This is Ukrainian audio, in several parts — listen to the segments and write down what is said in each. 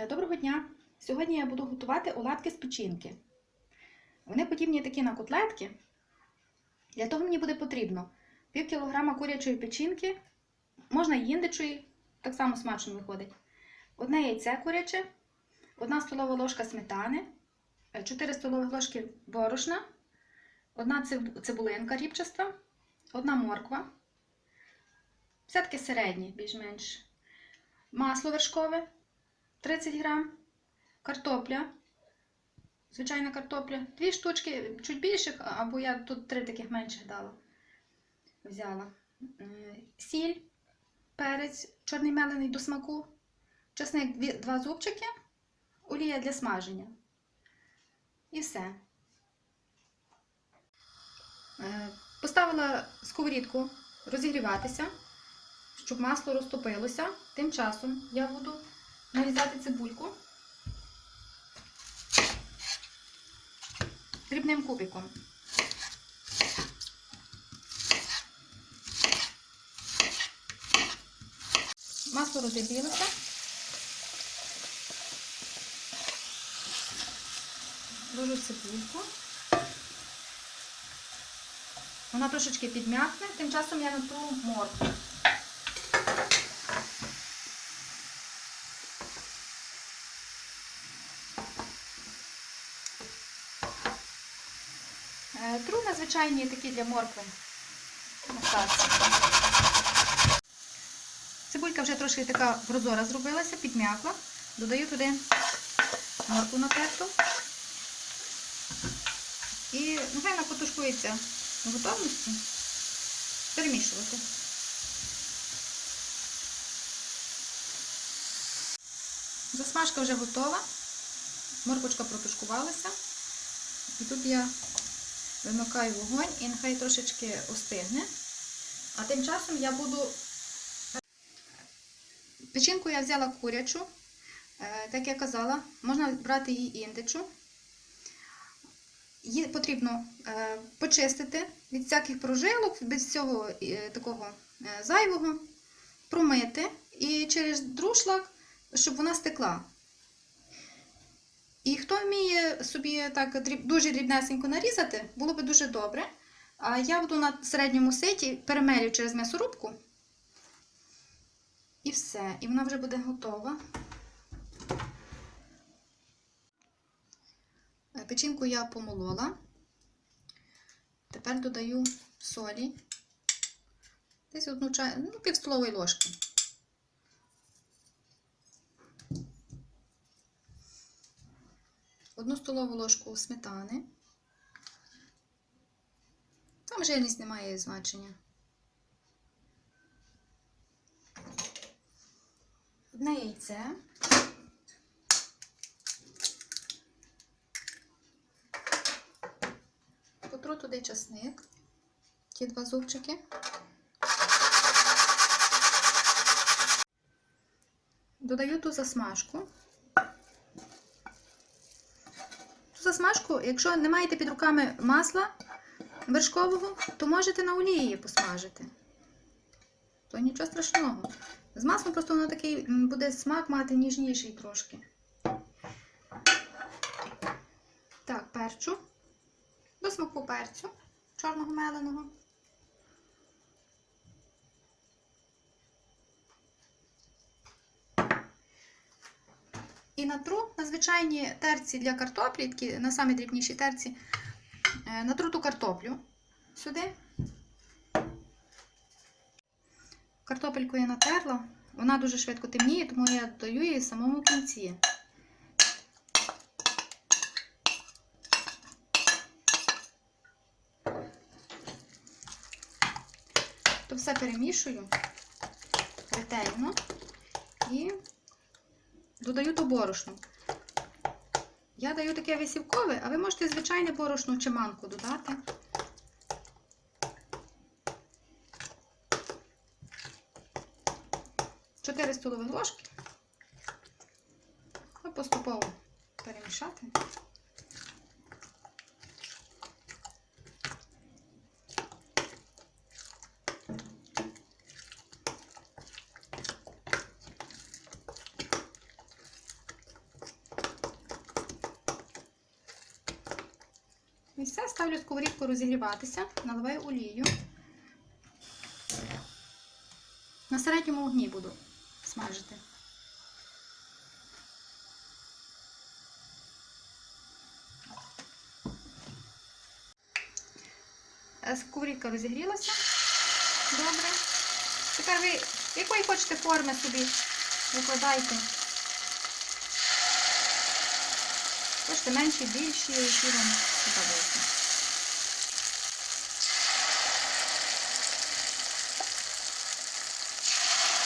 Е, Доброго дня! Сьогодні я буду готувати оладки з печінки. Вони подібні такі на котлетки. Для того мені буде потрібно пів кілограма курячої печінки, можна і індичої, так само смачно виходить. Одне яйце куряче, одна столова ложка сметани, 4 столові ложки борошна, одна цибулинка ріпчаста, одна морква, все таки середні, більш-менш, масло вершкове. 30 грам, картопля, звичайна картопля, дві штучки, чуть більших, або я тут три таких менших дала. Взяла. Сіль, перець, чорний мелений до смаку, чесник два зубчики, олія для смаження. І все. Е, Поставила сковорідку розігріватися, щоб масло розтопилося. Тим часом я буду нарізати цибульку дрібним кубиком. Масло розігрілося. Ложу цибульку. Вона трошечки підм'якне, тим часом я натру моркву. Е, на звичайні такі для моркви. Цибулька вже трошки така прозора зробилася, підм'якла. Додаю туди моркву натерту. І нехай вона потушкується в готовності. Перемішувати. Засмажка вже готова. Морквочка протушкувалася. І тут я вимикаю вогонь і нехай трошечки остигне. А тим часом я буду. Печінку я взяла курячу, Е, так я казала, можна брати її індичу. Її потрібно е, почистити від всяких прожилок, без всього е, такого зайвого, промити і через друшлак, щоб вона стекла. І хто вміє собі так дуже дрібнесенько нарізати, було би дуже добре. А я буду на середньому ситі перемелю через м'ясорубку. І все. І вона вже буде готова. Е, Печінку я помолола. Тепер додаю солі. Десь одну чай, ну, пів столової ложки. Одну столову ложку сметани. Там жирність не має значення. Одне яйце. Потру туди часник. Ті два зубчики. Додаю ту засмажку. Ту засмажку, якщо не маєте під руками масла вершкового, то можете на олії посмажити. То нічого страшного. З маслом просто воно такий буде смак мати ніжніший трошки. Так, перчу. До смаку перцю чорного меленого. І натру на звичайній терці для картоплі, на самій дрібнішій терці, е, натру ту картоплю сюди. Картопельку я натерла. Вона дуже швидко темніє, тому я додаю її самому кінці. То все перемішую ретельно і додаю то борошно. Я даю таке висівкове, а ви можете звичайне борошно чи манку додати. Чотири столові ложки. Поступово перемішати. І все, ставлю сковорідку розігріватися, наливаю олію. На середньому вогні буду смажити. Е, Сковорідка розігрілася. Добре. Тепер ви якої хочете форми собі викладайте. Хочете менші, більші, які вам подобаються.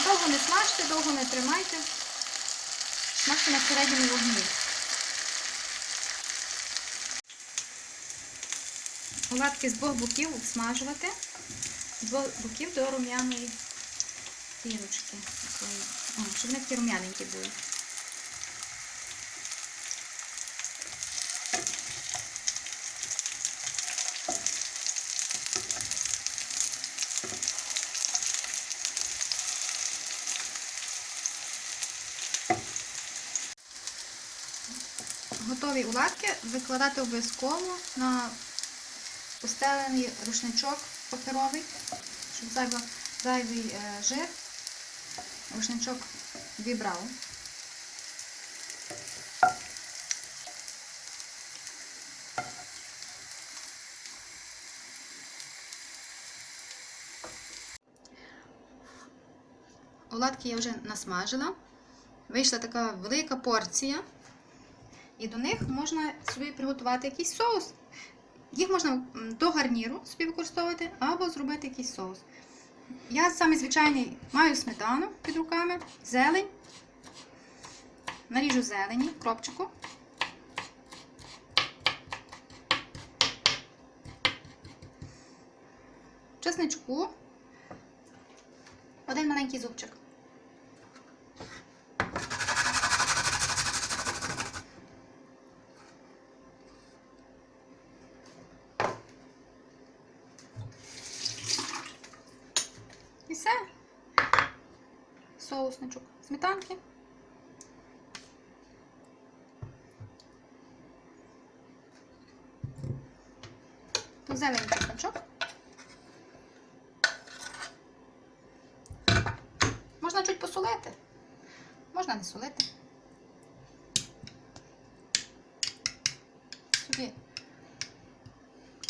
Довго не смажте, довго не тримайте. Смажте на середньому вогні. Оладки з двох боків обсмажувати. З двох боків до рум'яної кірочки. щоб вони такі рум'яненькі були. Готові оладки викладати обов'язково на постелений рушничок паперовий, щоб зайва, зайвий е, жир рушничок вібрав. Оладки я вже насмажила. Вийшла така велика порція. І до них можна собі приготувати якийсь соус. Їх можна до гарніру собі використовувати або зробити якийсь соус. Я саме звичайний маю сметану під руками, зелень. Наріжу зелені, кропчику. Чесничку. Один маленький зубчик. І все. Соусничок сметанки. Зелений чесночок. Можна чуть посолити, можна не солити. Собі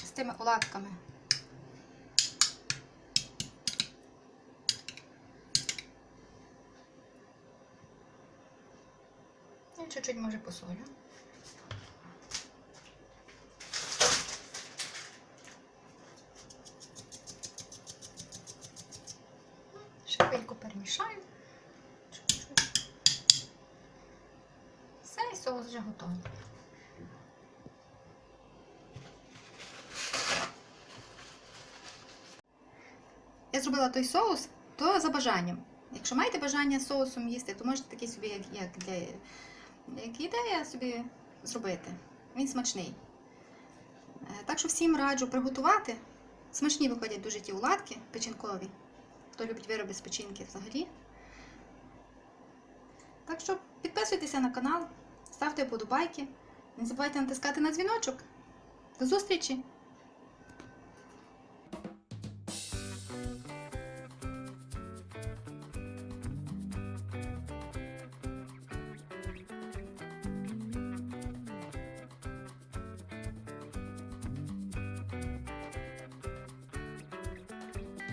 з тими оладками. Чуть-чуть може посолю. Швидко перемішаю. Все, і соус вже готовий. Я зробила той соус, то за бажанням. Якщо маєте бажання соусом їсти, то можете такий собі, як, для як ідея собі зробити. Він смачний. Е, Так що всім раджу приготувати. Смачні виходять дуже ті уладки печінкові. Хто любить вироби з печінки взагалі. Так що підписуйтеся на канал, ставте вподобайки. Не забувайте натискати на дзвіночок. До зустрічі!